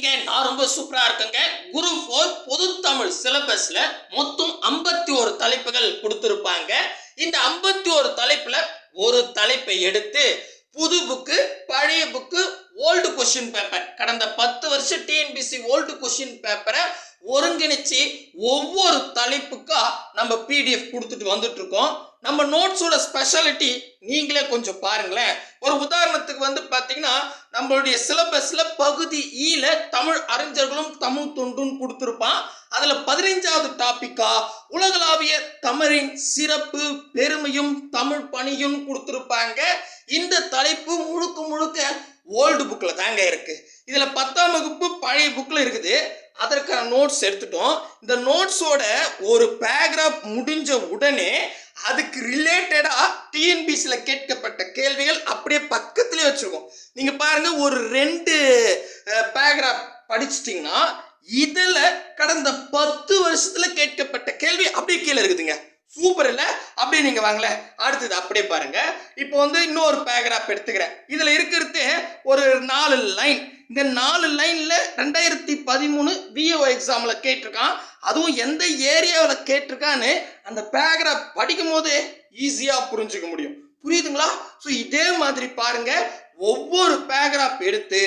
இருக்கீங்க நான் ரொம்ப சூப்பரா இருக்கேங்க. குரு ஃபோர் பொது தமிழ் சிலபஸ்ல மொத்தம் ஐம்பத்தி ஒரு தலைப்புகள் கொடுத்துருப்பாங்க. இந்த ஐம்பத்தி ஒரு தலைப்புல ஒரு தலைப்பை எடுத்து புது புக்கு பழைய புக்கு ஓல்டு கொஸ்டின் பேப்பர் கடந்த பத்து வருஷம் டிஎன்பிசி ஓல்டு கொஸ்டின் பேப்பரை ஒருங்கிணைச்சு ஒவ்வொரு தலைப்புக்கா நம்ம பிடிஎஃப் கொடுத்துட்டு வந்துட்டு இருக்கோம் நம்ம நோட்ஸோட ஸ்பெஷாலிட்டி நீங்களே கொஞ்சம் பாருங்களேன். ஒரு உதாரணத்துக்கு வந்து பார்த்தீங்கன்னா நம்மளுடைய சிலபஸ்ல பகுதி ஈல தமிழ் அறிஞர்களும் தமிழ் தொண்டும் கொடுத்துருப்பான். அதுல பதினைஞ்சாவது டாபிக்கா உலகளாவிய தமிழின் சிறப்பு பெருமையும் தமிழ் பணியும் கொடுத்துருப்பாங்க. இந்த தலைப்பு முழுக்க முழுக்க ஓல்டு புக்கில் தாங்க இருக்கு. இதில் பத்தாம் வகுப்பு பழைய புக்கில் இருக்குது. அதற்கான நோட்ஸ் எடுத்துட்டோம். இந்த நோட்ஸோட ஒரு பேராகிராஃப் முடிஞ்ச உடனே அதுக்கு ரிலேட்டடா டிஎன்பிசியில் கேட்கப்பட்ட கேள்விகள் அப்படியே பக்கத்துலயே வச்சிருக்கோம். நீங்க பாருங்க ஒரு ரெண்டு பேராகிராஃப் படிச்சிட்டிங்கன்னா இதில் கடந்த பத்து வருஷத்துல கேட்கப்பட்ட கேள்வி அப்படியே கீழே இருக்குதுங்க. சூப்பர் இல்லை? அப்படியே நீங்க வாங்கலை அடுத்தது அப்படியே பாருங்க. இப்போ வந்து இன்னொரு பேராகிராஃப் எடுத்துக்கிறேன். இதில் இருக்கிறது ஒரு நாலு லைன் இந்த நாலு லைன்ல ரெண்டாயிரத்தி பதிமூணு விஏஓ எக்ஸாம்ல கேட்டிருக்கான். அதுவும் எந்த ஏரியாவில் கேட்டிருக்கான்னு அந்த பேக்ராஃப் படிக்கும் போதே ஈஸியாக புரிஞ்சுக்க முடியும். புரியுதுங்களா? ஸோ இதே மாதிரி பாருங்க. ஒவ்வொரு பேக்ராஃப் எடுத்து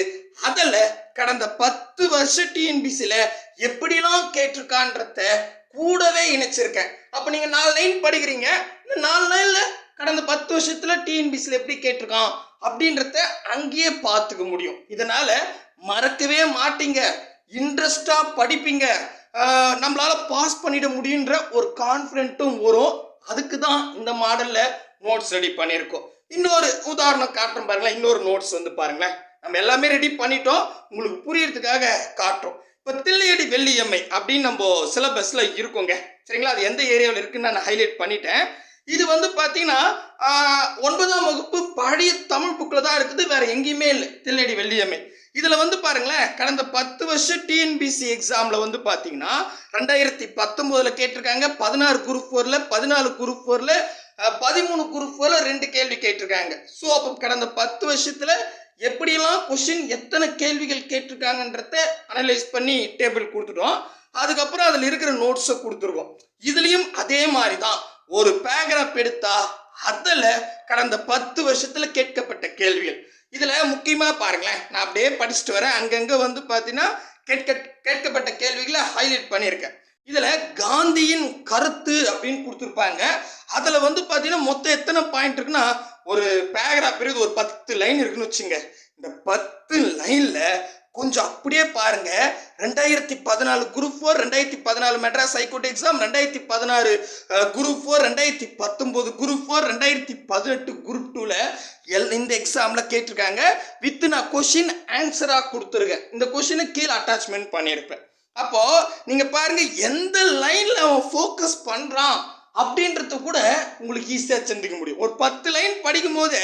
அதில் கடந்த பத்து வருஷ டிஎன்பிசியில் எப்படிலாம் கேட்டிருக்கான்றத கூடவே இணைச்சிருக்கேன். அப்போ நீங்கள் நாலு லைன் படிக்கிறீங்க. இந்த நாலு லைனில் கடந்த பத்து வருஷத்தில் டிஎன்பிசியில் எப்படி கேட்டிருக்கான்? அப்படின்றத அங்கேயே பார்த்துக்க முடியும். இதனால மறக்கவே மாட்டீங்க. இன்ட்ரெஸ்டாக படிப்பீங்க. நம்மளால் பாஸ் பண்ணிட முடியுன்ற ஒரு கான்ஃபிடென்ட்டும் வரும். அதுக்கு தான் இந்த மாடலில் நோட்ஸ் ரெடி பண்ணியிருக்கோம். இன்னொரு உதாரணம் காட்டுறோம் பாருங்களேன். இன்னொரு நோட்ஸ் வந்து பாருங்களேன். நம்ம எல்லாமே ரெடி பண்ணிட்டோம். உங்களுக்கு புரியறதுக்காக காட்டுறோம். இப்போ தில்லையடி வெள்ளியம்மை அப்படின்னு நம்ம சிலபஸில் இருக்குங்க. சரிங்களா? அது எந்த ஏரியாவில் இருக்குன்னு நான் ஹைலைட் பண்ணிட்டேன். இது வந்து பார்த்தீங்கன்னா ஒன்பதாம் வகுப்பு பழைய தமிழ் புக்கில் தான் இருக்குது. வேற எங்கேயுமே இல்லை. தில்லடி வெள்ளியம்மை. இதில் வந்து பாருங்களேன் கடந்த பத்து வருஷம் டிஎன்பிசி எக்ஸாமில் வந்து பார்த்தீங்கன்னா ரெண்டாயிரத்தி பத்தொம்போதில் கேட்டிருக்காங்க. பதினாறு குரூப் ஃபோரில் பதினாலு குரூப் ஃபோரில் பதிமூணு குரூப் ஃபோரில் ரெண்டு கேள்வி கேட்டிருக்காங்க. ஸோ அப்போ கடந்த பத்து வருஷத்தில் எப்படியெல்லாம் கொஷின் எத்தனை கேள்விகள் கேட்டிருக்காங்கன்றத அனலைஸ் பண்ணி டேபிள் கொடுத்துட்டோம். அதுக்கப்புறம் அதில் இருக்கிற நோட்ஸை கொடுத்துருக்கோம் இதுலேயும் அதே மாதிரி தான் ஒரு பேராகிராஃப் எடுத்தா அதில் கடந்த பத்து வருஷத்தில் கேட்கப்பட்ட கேள்விகள். இதில் முக்கியமாக பாருங்களேன் நான் அப்படியே படிச்சுட்டு வரேன். அங்கங்கே வந்து பார்த்தீங்கன்னா கேட்க கேட்கப்பட்ட கேள்விகளை ஹைலைட் பண்ணியிருக்கேன். இதில் காந்தியின் கருத்து அப்படின்னு கொடுத்துருப்பாங்க. அதில் வந்து பார்த்தீங்கன்னா மொத்தம் எத்தனை பாயிண்ட் இருக்குன்னா ஒரு பேராகிராஃப் இருக்குது ஒரு பத்து லைன் இருக்குன்னு வச்சுங்க. இந்த பத்து லைனில் கொஞ்சம் அப்படியே பாருங்க. ரெண்டாயிரத்தி பதினாலு குரூப் ஃபோர் ரெண்டாயிரத்தி பதினாலு மெட்ராஸ் ஹைகோர்ட் எக்ஸாம் ரெண்டாயிரத்தி பதினாறு குரூப் ஃபோர் ரெண்டாயிரத்தி பத்தொம்போது குரூப் ஃபோர் ரெண்டாயிரத்தி பதினெட்டு குரூப் டூவில் எல் இந்த எக்ஸாமில் கேட்டிருக்காங்க. வித் நான் கொஷின் ஆன்சராக கொடுத்துருக்கேன். இந்த கொஷினை கீழே அட்டாச்மெண்ட் பண்ணியிருப்பேன். அப்போது நீங்கள் பாருங்க எந்த லைனில் அவன் ஃபோக்கஸ் பண்ணுறான் அப்படின்றத கூட உங்களுக்கு ஈஸியாக செஞ்சுக்க முடியும். ஒரு பத்து லைன் படிக்கும் போது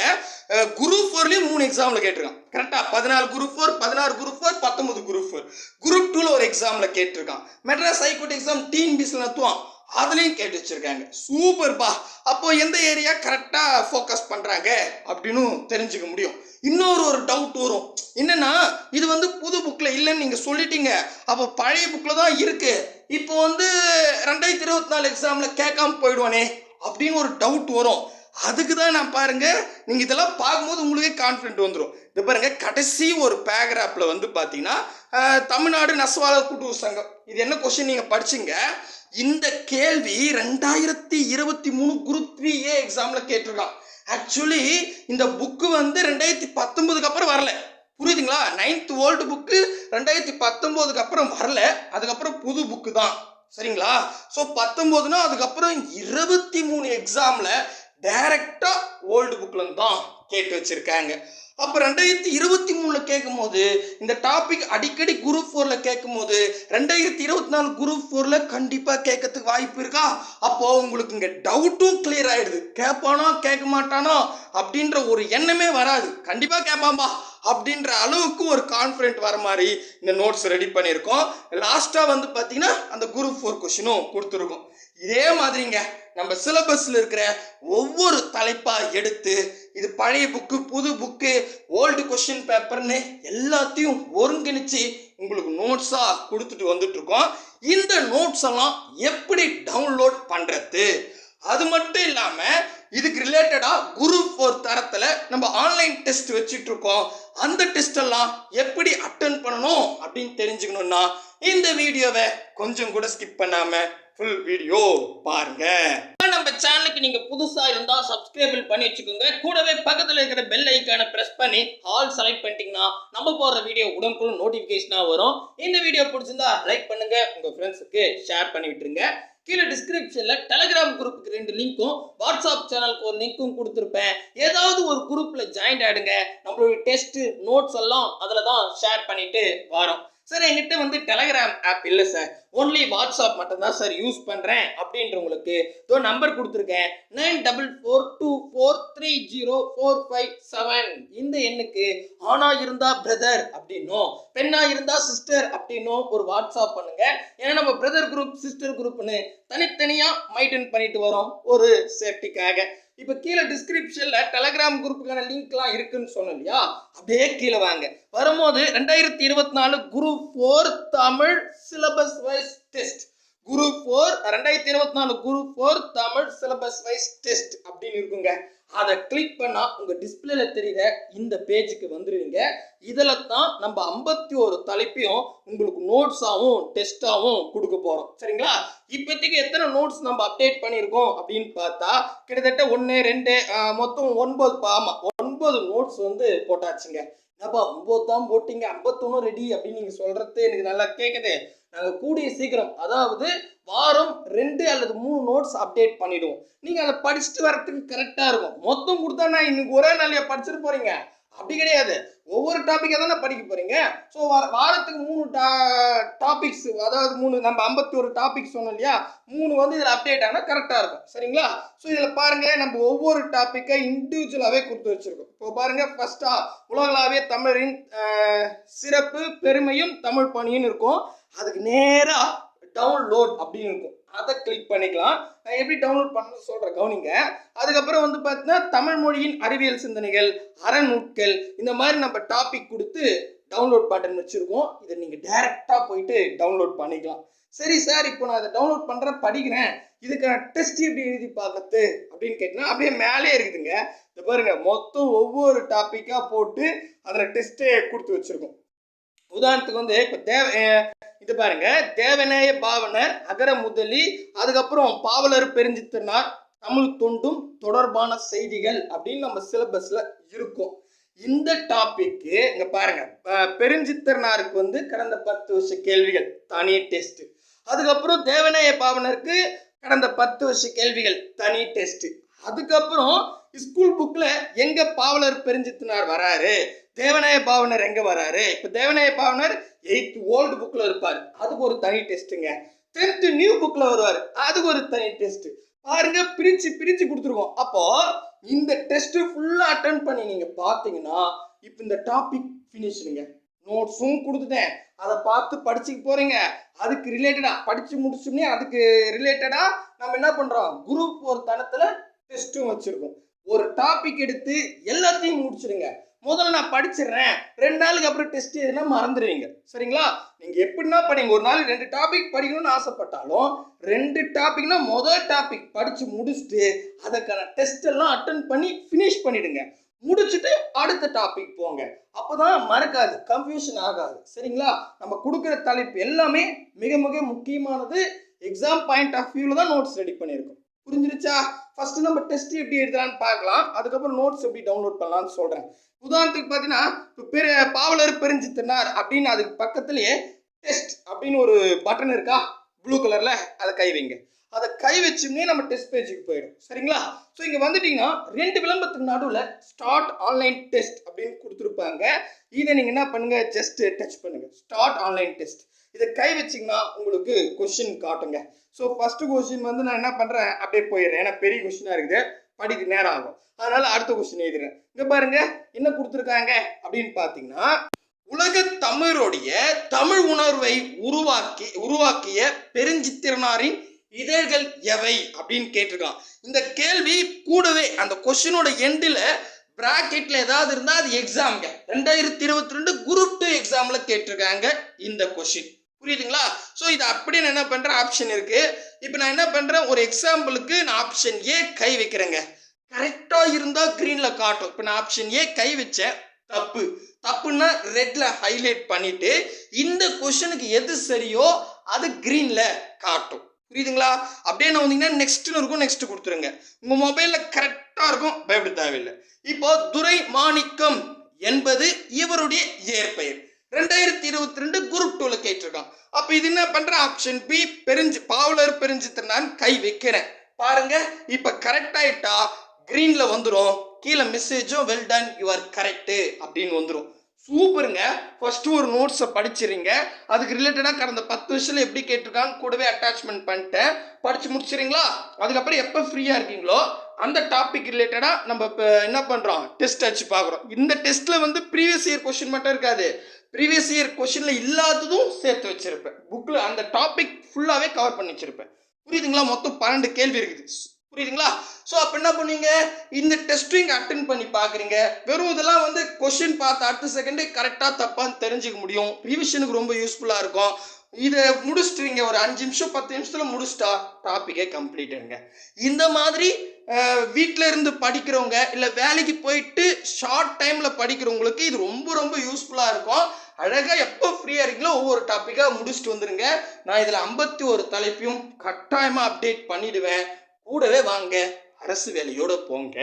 குரூப் ஃபோர்லேயும் மூணு எக்ஸாமில் கேட்டிருக்கான். கரெக்டாக பதினாலு குரூப் ஃபோர் பதினாறு குரூப் ஃபோர் பத்தொன்பது குரூப் ஃபோர் குரூப் டூவில் ஒரு எக்ஸாமில் கேட்டிருக்கான். மெட்ராஸ் ஹைகோர்ட் எக்ஸாம் டிஎன்பிசியில் நடத்துவான் அதுலேயும் கேட்டு வச்சிருக்காங்க. சூப்பர்ப்பா அப்போ எந்த ஏரியா கரெக்டாக ஃபோக்கஸ் பண்ணுறாங்க அப்படின்னு தெரிஞ்சுக்க முடியும். இன்னொரு ஒரு டவுட் வரும். என்னென்னா இது வந்து புது புக்கில் இல்லைன்னு நீங்கள் சொல்லிட்டீங்க. அப்போ பழைய புக்கில் தான் இருக்குது இப்போ வந்து ரெண்டாயிரத்தி இருபத்தி நாலு எக்ஸாமில் கேட்காம போயிடுவானே அப்படின்னு ஒரு டவுட் வரும். அதுக்கு தான் நான் பாருங்கள் நீங்கள் இதெல்லாம் பார்க்கும்போது உங்களுக்கே கான்ஃபிடென்ட் வந்துடும் இது பாருங்கள் கடைசி ஒரு பேராகிராஃபில் வந்து பார்த்தீங்கன்னா தமிழ்நாடு நெசவாளர் கூட்டுறவு சங்கம். இது என்ன கொஸ்டின் நீங்கள் படிச்சீங்க? இந்த கேள்வி ரெண்டாயிரத்தி இருபத்தி மூணு குரூப் த்ரீ ஏ எக்ஸாமில் கேட்டிருக்கான். ஆக்சுவலி இந்த புக்கு வந்து ரெண்டாயிரத்தி பத்தொன்பதுக்கு அப்புறம் வரல. புரியுதுங்களா? நைன்த் ஓல்டு புக்கு ரெண்டாயிரத்தி பத்தொம்போதுக்கு அப்புறம் வரல. அதுக்கப்புறம் புது புக்கு தான். சரிங்களா? ஸோ பத்தொம்போதுனா அதுக்கப்புறம் இருபத்தி மூணு எக்ஸாமில் டைரக்டாக ஓல்டு புக்கில் தான். கேட்டு வச்சுருக்காங்க. அப்போ ரெண்டாயிரத்தி இருபத்தி மூணில் கேட்கும்போது இந்த டாபிக் அடிக்கடி குரூப் ஃபோரில் கேட்கும்போது ரெண்டாயிரத்தி இருபத்தி நாலு குரூப் ஃபோரில் கண்டிப்பாக கேட்கறதுக்கு வாய்ப்பு இருக்கா? அப்போது உங்களுக்கு இங்கே டவுட்டும் கிளியர் ஆகிடுது கேட்பானோ கேட்க மாட்டானோ அப்படின்ற ஒரு எண்ணமே வராது. கண்டிப்பாக கேட்பான்பா அப்படின்ற அளவுக்கு ஒரு கான்ஃபிடென்ட் வர மாதிரி இந்த நோட்ஸ் ரெடி பண்ணியிருக்கோம். லாஸ்ட்டாக வந்து பார்த்தீங்கன்னா அந்த குரூப் ஃபோர் கொஷினும் கொடுத்துருக்கோம். இதே மாதிரிங்க நம்ம சிலபஸில் இருக்கிற ஒவ்வொரு தலைப்பாக எடுத்து இது பழைய புக்கு புது புக்கு ஓல்டு கொஷின் பேப்பர்னு எல்லாத்தையும் ஒருங்கிணைச்சு உங்களுக்கு நோட்ஸாக கொடுத்துட்டு வந்துட்டுருக்கோம். இந்த நோட்ஸ் எல்லாம் எப்படி டவுன்லோட் பண்ணுறது அது மட்டும் இல்லாமல் இதுக்கு ரிலேட்டடாக குரூப் ஃபோர் தரத்தில் நம்ம ஆன்லைன் டெஸ்ட் வச்சுட்டு இருக்கோம். அந்த டெஸ்டெல்லாம் எப்படி அட்டன் பண்ணணும் அப்படின்னு தெரிஞ்சுக்கணும்னா இந்த வீடியோவை கொஞ்சம் கூட ஸ்கிப் பண்ணாமல் ஃபுல் வீடியோ பாருங்க. நம்ம சேனலுக்கு நீங்க புதுசா இருந்தா சப்ஸ்கிரைபிள் பண்ணி வச்சுக்கோங்க. கூடவே பக்கத்துல இருக்கிற பெல் ஐக்கானை பிரஸ் பண்ணி ஆல் செலக்ட் பண்ணிட்டீங்கன்னா நம்ம போடுற வீடியோ உடனுக்குடன் நோட்டிபிகேஷனா வரும். இந்த வீடியோ பிடிச்சிருந்தா லைக் பண்ணுங்க. உங்க ஃப்ரெண்ட்ஸுக்கு ஷேர் பண்ணி விட்டுருங்க. கீழே டிஸ்கிரிப்ஷனில் டெலகிராம் குரூப்புக்கு ரெண்டு லிங்க்கும் வாட்ஸ்அப் சேனலுக்கு ஒரு லிங்க்கும் கொடுத்துருப்பேன். ஏதாவது ஒரு குரூப்பில் ஜாயின் ஆயிடுங்க. நம்மளுடைய டெஸ்ட்டு நோட்ஸ் எல்லாம் அதில் தான் ஷேர் பண்ணிட்டு வரோம். சார் என்கிட்ட வந்து டெலகிராம் ஆப் இல்லை சார் ஒன்லி வாட்ஸ்அப் மட்டும்தான் சார் யூஸ் பண்ணுறேன் அப்படின்றவங்களுக்கு. இதோ நம்பர் கொடுத்துருக்கேன். Nine double four two four three zero four five seven இந்த எண்ணுக்கு ஆணா இருந்தா பிரதர் அப்படின்னும் பெண்ணா இருந்தா சிஸ்டர் அப்படின்னும் ஒரு வாட்ஸ்அப் பண்ணுங்க. ஏன்னா நம்ம பிரதர் குரூப் சிஸ்டர் குரூப்னு தனித்தனியாக மைண்டைன் பண்ணிட்டு வரோம் ஒரு சேஃப்டிக்காக இப்போ கீழே டிஸ்கிரிப்ஷனில் டெலகிராம் குரூப்புக்கான லிங்க்லாம் இருக்குன்னு சொன்னோம் இல்லையா? அப்படியே கீழே வாங்க. வரும்போது ரெண்டாயிரத்தி இருபத்தி நாலு group four Tamil syllabus wise test group four ரெண்டாயிரத்தி இருபத்தி நாலு group four Tamil syllabus wise test அப்படின்னு இருக்குங்க. அதை கிளிக் பண்ணா உங்க டிஸ்பிளேல தெரியுற இந்த பேஜுக்கு வந்துடுவீங்க இதில் தான் நம்ம ஐம்பத்தி ஒரு தலைப்பையும் உங்களுக்கு நோட்ஸாகவும் டெஸ்ட்டாகவும் கொடுக்க போகிறோம் சரிங்களா? இப்போதைக்கு எத்தனை நோட்ஸ் நம்ம அப்டேட் பண்ணியிருக்கோம் அப்படின்னு பார்த்தா கிட்டத்தட்ட ஒன்று ரெண்டு மொத்தம் ஒன்பது ஆமாம் ஒன்பது நோட்ஸ் வந்து போட்டாச்சுங்க. ஏப்பா ஒன்பது தான் போட்டீங்க ஐம்பத்தொன்னும் ரெடி அப்படின்னு நீங்கள் சொல்கிறது எனக்கு நல்லா கேட்குது நாங்கள் கூடிய சீக்கிரம் அதாவது வாரம் ரெண்டு அல்லது மூணு நோட்ஸ் அப்டேட் பண்ணிவிடுவோம் நீங்கள் அதை படிச்சுட்டு வரத்துக்கு கரெக்டாக இருக்கும். மொத்தம் கொடுத்தா நான் இன்னைக்கு ஒரே நாளையா படிச்சுட்டு போகிறீங்க அப்படி கிடையாது. ஒவ்வொரு டாப்பிக்காக தானே படிக்க போகிறீங்க ஸோ வாரத்துக்கு மூணு டா டாபிக்ஸ் அதாவது மூணு நம்ம ஐம்பத்தி ஒரு டாபிக் சொன்னோம் இல்லையா? மூணு வந்து இதில் அப்டேட் ஆனால் கரெக்டாக இருக்கும். சரிங்களா? ஸோ இதில் பாருங்கள் நம்ம ஒவ்வொரு டாப்பிக்கை இண்டிவிஜுவலாகவே கொடுத்து வச்சுருக்கோம். இப்போ பாருங்கள் ஃபஸ்ட்டாக உலகளாவிய தமிழரின் சிறப்பு பெருமையும் தமிழ் பணியும் இருக்கும். அதுக்கு நேராக டவுன்லோட் அப்படின்னு இருக்கும். அதை கிளிக் பண்ணிக்கலாம். எப்படி டவுன்லோட் பண்ண சொல்கிறேன் கவனிங்க. அதுக்கப்புறம் வந்து பார்த்தீங்கன்னா தமிழ் மொழியின் அறிவியல் சிந்தனைகள் அறநூட்கள் இந்த மாதிரி நம்ம டாபிக் கொடுத்து டவுன்லோட் பட்டன் வச்சுருக்கோம். இதை நீங்கள் டைரெக்டாக போயிட்டு டவுன்லோட் பண்ணிக்கலாம். சரி சார் இப்போ நான் இதை டவுன்லோட் பண்ணுறேன் படிக்கிறேன். இதுக்கான டெஸ்ட் எப்படி எழுதி பார்க்கறது அப்படின்னு கேட்டிங்கன்னா அப்படியே மேலே இருக்குதுங்க. இந்த பாருங்க மொத்தம் ஒவ்வொரு டாப்பிக்காக போட்டு அதில் டெஸ்ட்டே கொடுத்து வச்சுருக்கோம். உதாரணத்துக்கு வந்து இப்போ தேவ இது பாருங்க. தேவநேய பாவனர் அகர முதலி அதுக்கப்புறம் பாவலர் பெருஞ்சித்தனார் தமிழ் தொண்டும் தொடர்பான செய்திகள் அப்படின்னு நம்ம சிலபஸ்ல இருக்கும். இந்த டாபிக்கு இங்க பாருங்க. அஹ் பெருஞ்சித்தனாருக்கு வந்து கடந்த பத்து வருஷ கேள்விகள் தனி டெஸ்ட் அதுக்கப்புறம் தேவநேய பாவனருக்கு கடந்த பத்து வருஷ கேள்விகள் தனி டெஸ்ட் அதுக்கப்புறம் ஸ்கூல் புக்கில் எங்கே பாவலர் பெருஞ்சித்தனார் வராரு? தேவநாய பாவனர் எங்க வராரு? இப்ப தேவநாய பாவனர் எயித் ஓல்டு புக்ல இருப்பார். அதுக்கு ஒரு தனி டெஸ்ட்டுங்க டென்த் நியூ புக்ல வருவார். அதுக்கு ஒரு தனி டெஸ்ட் பாருங்க பிரிச்சு பிரிச்சு கொடுத்துருக்கோம். அப்போ இந்த டெஸ்ட் ஃபுல்லா அட்டன் பண்ணி நீங்க பாத்தீங்கன்னா இப்போ இந்த டாபிக் ஃபினிஷ்டுங்க நோட்ஸும் கொடுத்துட்டேன். அதை பார்த்து படிச்சுக்க போறீங்க. அதுக்கு ரிலேட்டடா படிச்சு முடிச்சோடனே அதுக்கு ரிலேட்டடா நம்ம என்ன பண்றோம்? குரூப் ஒரு தளத்துல டெஸ்ட்டும் வச்சிருக்கோம். ஒரு டாபிக் எடுத்து எல்லாத்தையும் முடிச்சிடுங்க. முதல்ல நான் படிச்சிடுறேன். ரெண்டு நாளுக்கு அப்புறம் டெஸ்ட் எதுனா மறந்துடுவீங்க. சரிங்களா? நீங்க எப்படின்னா படிங்க. ஒரு நாள் ரெண்டு டாபிக் படிக்கணும்னு ஆசைப்பட்டாலும் ரெண்டு டாபிக்னா முதல் டாபிக் படிச்சு முடிச்சுட்டு அதுக்கான டெஸ்ட் எல்லாம் அட்டன் பண்ணி ஃபினிஷ் பண்ணிடுங்க. முடிச்சுட்டு அடுத்த டாபிக் போங்க. அப்போதான் மறக்காது கன்ஃபியூஷன் ஆகாது. சரிங்களா? நம்ம கொடுக்குற தலைப்பு எல்லாமே மிக மிக முக்கியமானது. எக்ஸாம் பாயிண்ட் ஆஃப் வியூவில் தான் நோட்ஸ் ரெடி பண்ணியிருக்கோம். புரிஞ்சிருச்சா? ஃபஸ்ட்டு நம்ம டெஸ்ட் எப்படி எழுதலாம்னு பார்க்கலாம். அதுக்கப்புறம் நோட்ஸ் எப்படி டவுன்லோட் பண்ணலாம்னு சொல்கிறேன் உதாரணத்துக்கு பார்த்தீங்கன்னா இப்போ பெரு பாவலர் பெருஞ்சித்தனார் அப்படின்னு அதுக்கு பக்கத்துலேயே டெஸ்ட் அப்படின்னு ஒரு பட்டன் இருக்கா? ப்ளூ கலரில் அதை கை வைங்க. அதை கை வச்சோம்னே நம்ம டெஸ்ட் பேஜுக்கு போயிடும். சரிங்களா? ஸோ இங்கே வந்துட்டிங்கன்னா ரெண்டு விளம்பரத்துக்கு நடுவில் ஸ்டார்ட் ஆன்லைன் டெஸ்ட் அப்படின்னு கொடுத்துருப்பாங்க. இதை நீங்கள் என்ன பண்ணுங்கள் ஜஸ்ட் டச் பண்ணுங்கள் ஸ்டார்ட் ஆன்லைன் டெஸ்ட் இதை கை வச்சிங்கன்னா உங்களுக்கு கொஷின் காட்டுங்க. ஸோ ஃபர்ஸ்ட் கொஷின் வந்து நான் என்ன பண்ணுறேன் அப்படியே போயிடுறேன். ஏன்னா பெரிய கொஷினாக இருக்குது. படிக்க நேரம் ஆகும். அதனால் அடுத்த கொஸ்டின் எழுதுறேன் இங்கே பாருங்க என்ன கொடுத்துருக்காங்க? அப்படின்னு பார்த்தீங்கன்னா உலக தமிழருடைய தமிழ் உணர்வை உருவாக்கி உருவாக்கிய பெருஞ்சித்திரனாரின் இதழ்கள் எவை? அப்படின்னு கேட்டிருக்கான். இந்த கேள்வி கூடவே அந்த கொஸ்டினோட எண்டில் ப்ராக்கெட்டில் ஏதாவது இருந்தால் அது எக்ஸாம்ங்க ரெண்டாயிரத்தி இருபத்தி ரெண்டு குரூப் டூ எக்ஸாமில் கேட்டிருக்காங்க இந்த கொஸ்டின் புரியுதுங்களா? ஸோ இது அப்படியே நான் என்ன பண்றேன்? ஆப்ஷன் இருக்கு. இப்போ நான் என்ன பண்றேன்? ஒரு எக்ஸாம்பிளுக்கு நான் ஆப்ஷன் ஏ கை வைக்கிறேங்க. கரெக்டா இருந்தா கிரீன்ல காட்டும். இப்போ நான் ஆப்ஷன் ஏ கை வச்சேன். தப்பு. தப்புன்னா ரெட்ல ஹைலைட் பண்ணிட்டு இந்த கொஷனுக்கு எது சரியோ அது கிரீன்ல காட்டும். புரியுதுங்களா? அப்படியே நான் வந்தீங்கன்னா நெக்ஸ்ட்னு இருக்கும். நெக்ஸ்ட் கொடுத்துருங்க. உங்க மொபைல்ல கரெக்டா இருக்கும். பயப்பட தேவையில்லை. இப்போ துரை மாணிக்கம் என்பது இவருடைய இயற்பெயர் ரெண்டாயிரத்தி இருபத்தி ரெண்டு குரூப் டூல கேட்டிருக்கான். அப்ப இது என்ன பண்ற? ஆப்ஷன் பி பெருஞ்சு பாவலர் பெருஞ்சித்திரனான் கை வைக்கிறேன். பாருங்க இப்ப கரெக்ட் ஆயிட்டா கிரீன்ல வந்துடும் கீழே மெசேஜும் வெல் டன் யுவர் கரெக்ட் அப்படின்னு வந்துடும் சூப்பருங்க. ஃபர்ஸ்ட் ஒரு நோட்ஸை படிச்சிருங்க. அதுக்கு ரிலேட்டடாக கடந்த பத்து வருஷத்தில் எப்படி கேட்டிருக்காங்க கூடவே அட்டாச்மெண்ட் பண்ணிட்டேன். படிச்சு முடிச்சிருங்களா? அதுக்கப்புறம் எப்போ ஃப்ரீயாக இருக்கீங்களோ அந்த டாபிக் ரிலேட்டடாக நம்ம இப்போ என்ன பண்ணுறோம் டெஸ்ட் அடிச்சு பார்க்குறோம். இந்த டெஸ்ட்டில் வந்து ப்ரீவியஸ் இயர் கொஷின் மட்டும் இருக்காது. ப்ரீவியஸ் இயர் கொஷினில் இல்லாததும் சேர்த்து வச்சுருப்பேன். புக்கில் அந்த டாபிக் ஃபுல்லாகவே கவர் பண்ணி வச்சுருப்பேன். புரியுதுங்களா? மொத்தம் பன்னெண்டு கேள்வி இருக்குது. புரியுதுங்களா? ஸோ அப்போ என்ன பண்ணுவீங்க? இந்த டெஸ்ட்டும் அட்டன் பண்ணி பார்க்குறீங்க வெறும் இதெல்லாம் வந்து கொஷின் பார்த்து அடுத்த செகண்டே கரெக்டாக தப்பான்னு தெரிஞ்சுக்க முடியும். ரிவிஷனுக்கு ரொம்ப யூஸ்ஃபுல்லாக இருக்கும். இதை முடிச்சிட்டுங்க ஒரு அஞ்சு நிமிஷம் பத்து நிமிஷத்தில் முடிச்சிட்டா டாப்பிக்கே கம்ப்ளீட்டுங்க இந்த மாதிரி வீட்டில் இருந்து படிக்கிறவங்க இல்லை வேலைக்கு போயிட்டு ஷார்ட் டைமில் படிக்கிறவங்களுக்கு இது ரொம்ப ரொம்ப யூஸ்ஃபுல்லாக இருக்கும். அழகாக எப்போ ஃப்ரீயாக இருக்கீங்களோ ஒவ்வொரு டாப்பிக்காக முடிச்சுட்டு வந்துடுங்க நான் இதில் ஐம்பத்தி ஒரு தலைப்பையும் கட்டாயமாக அப்டேட் பண்ணிடுவேன். கூடவே வாங்க. அரசு வேலையோட போங்க.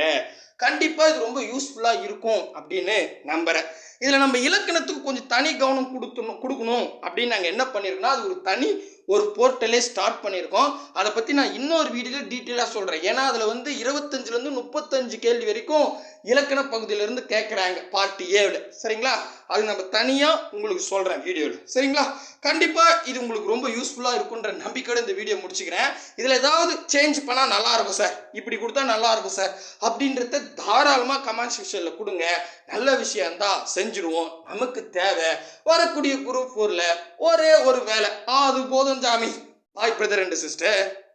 கண்டிப்பாக இது ரொம்ப யூஸ்ஃபுல்லாக இருக்கும் அப்படின்னு நம்புகிறேன் இதில் நம்ம இலக்கணத்துக்கு கொஞ்சம் தனி கவனம் கொடுத்துணும் கொடுக்கணும் அப்படின்னு நாங்கள் என்ன பண்ணியிருக்கோம்னா அது ஒரு தனி ஒரு போர்ட்டலே ஸ்டார்ட் பண்ணியிருக்கோம். அதை பற்றி நான் இன்னொரு வீடியோவில் டீட்டெயிலாக சொல்கிறேன் ஏன்னா அதில் வந்து இருபத்தஞ்சிலேருந்து முப்பத்தஞ்சு கேள்வி வரைக்கும் இலக்கண பகுதியிலேருந்து கேட்குறாங்க பார்ட் ஏவில் சரிங்களா? அது நம்ம தனியாக உங்களுக்கு சொல்கிறேன் வீடியோவில் சரிங்களா? கண்டிப்பாக இது உங்களுக்கு ரொம்ப யூஸ்ஃபுல்லாக இருக்குன்ற நம்பிக்கையோட இந்த வீடியோ முடிச்சுக்கிறேன். இதில் ஏதாவது சேஞ்ச் பண்ணால் நல்லா இருக்கும் சார் இப்படி கொடுத்தா நல்லா இருக்கும் சார் அப்படின்றத தாராளமாக கமெண்ட் செக்ஷனில் கொடுங்க. நல்ல விஷயம் தான் செஞ்சுருவோம். நமக்கு தேவை. வரக்கூடிய குரூப் ஃபோரில் ஒரே ஒரு வேலை. அது போதும் சாமி. பாய் பிரதர் அண்ட் சிஸ்டர்